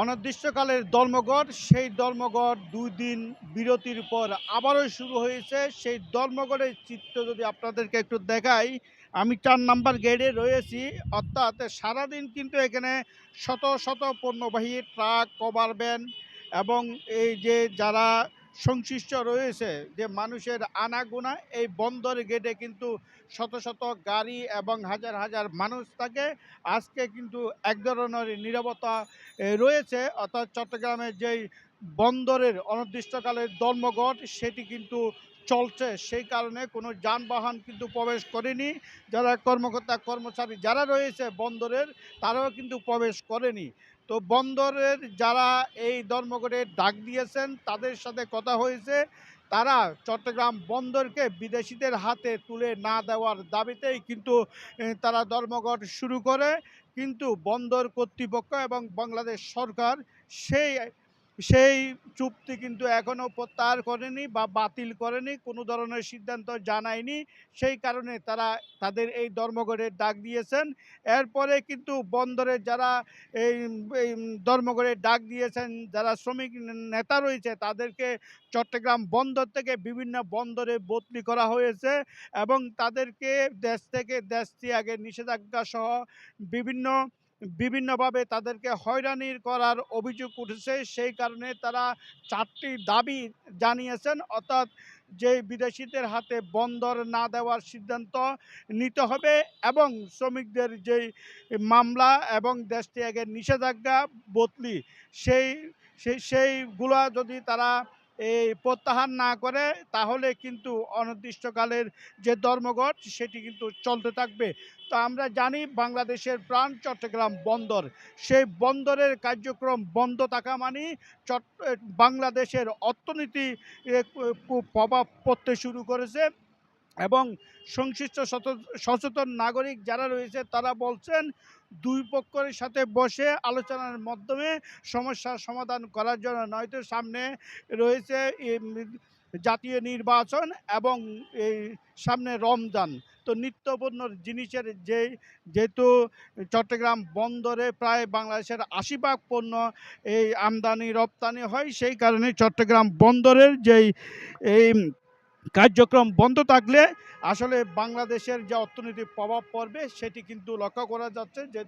অনির্দিষ্টকালের ধর্মঘট, সেই ধর্মঘট দুই দিন বিরতির পর আবারও শুরু হয়েছে। সেই ধর্মঘটের চিত্র যদি আপনাদেরকে একটু দেখাই, আমি চার নাম্বার গেটে রয়েছি, অর্থাৎ সারাদিন কিন্তু এখানে শত শত পণ্যবাহী ট্রাক, কভার ভ্যান এবং এই যে যারা সংশ্লিষ্ট রয়েছে যে মানুষের আনাগোনা এই বন্দর গেটে কিন্তু শত শত গাড়ি এবং হাজার হাজার মানুষ থাকে। আজকে কিন্তু এক ধরনের নিরবতা রয়েছে। অর্থাৎ চট্টগ্রামের যেই বন্দরের অনির্দিষ্টকালের ধর্মঘট, সেটি কিন্তু চলছে। সেই কারণে কোনো যানবাহন কিন্তু প্রবেশ করেনি। যারা কর্মকর্তা, কর্মচারী যারা রয়েছে বন্দরের, তারাও কিন্তু প্রবেশ করেনি। তো বন্দরের যারা এই ধর্মঘটে ডাক দিয়েছেন, তাদের সাথে কথা হয়েছে। তারা চট্টগ্রাম বন্দরকে বিদেশিদের হাতে তুলে না দেওয়ার দাবিতেই কিন্তু তারা ধর্মঘট শুরু করে। কিন্তু বন্দর কর্তৃপক্ষ এবং বাংলাদেশ সরকার সেই সেই চুক্তি কিন্তু এখনও প্রত্যাহার করেনি বা বাতিল করেনি, কোনো ধরনের সিদ্ধান্ত জানায়নি। সেই কারণে তারা তাদের এই ধর্মঘটের ডাক দিয়েছেন। এরপরে কিন্তু বন্দরের যারা এই ধর্মঘটের ডাক দিয়েছেন, যারা শ্রমিক নেতা রয়েছে, তাদেরকে চট্টগ্রাম বন্দর থেকে বিভিন্ন বন্দরে বদলি করা হয়েছে এবং তাদেরকে দেশ থেকে দেশ ত্যাগে নিষেধাজ্ঞা সহ বিভিন্ন বিভিন্নভাবে তাদেরকে হয়রানির করার অভিযোগ উঠেছে। সেই কারণে তারা চারটি দাবি জানিয়েছেন, অর্থাৎ যে বিদেশিদের হাতে বন্দর না দেওয়ার সিদ্ধান্ত নিতে হবে এবং শ্রমিকদের যেই মামলা এবং দেশ ত্যাগের নিষেধাজ্ঞা বদলি, সেই সেই, সেইগুলা যদি তারা এই প্রত্যাহার না করে, তাহলে কিন্তু অনির্দিষ্টকালের যে ধর্মঘট, সেটি কিন্তু চলতে থাকবে। তো আমরা জানি বাংলাদেশের প্রাণ চট্টগ্রাম বন্দর। সেই বন্দরের কার্যক্রম বন্ধ থাকা মানে চট বাংলাদেশের অর্থনীতি প্রভাব পড়তে শুরু করেছে এবং সংশ্লিষ্ট সচেতন নাগরিক যারা রয়েছে, তারা বলছেন দুই পক্ষের সাথে বসে আলোচনার মাধ্যমে সমস্যার সমাধান করার জন্য নয়তো সামনে রয়েছে জাতীয় নির্বাচন এবং এই সামনে রমজান। তো নিত্যপণ্য জিনিসের যে, যেহেতু চট্টগ্রাম বন্দরে প্রায় বাংলাদেশের আশি ভাগ পণ্য এই আমদানি রপ্তানি হয়, সেই কারণে চট্টগ্রাম বন্দরের যেই, এই কার্যক্রম বন্ধ থাকলে আসলে বাংলাদেশের যে অর্থনৈতিক প্রভাব পড়বে, সেটি কিন্তু লক্ষ্য করা যাচ্ছে। যেহেতু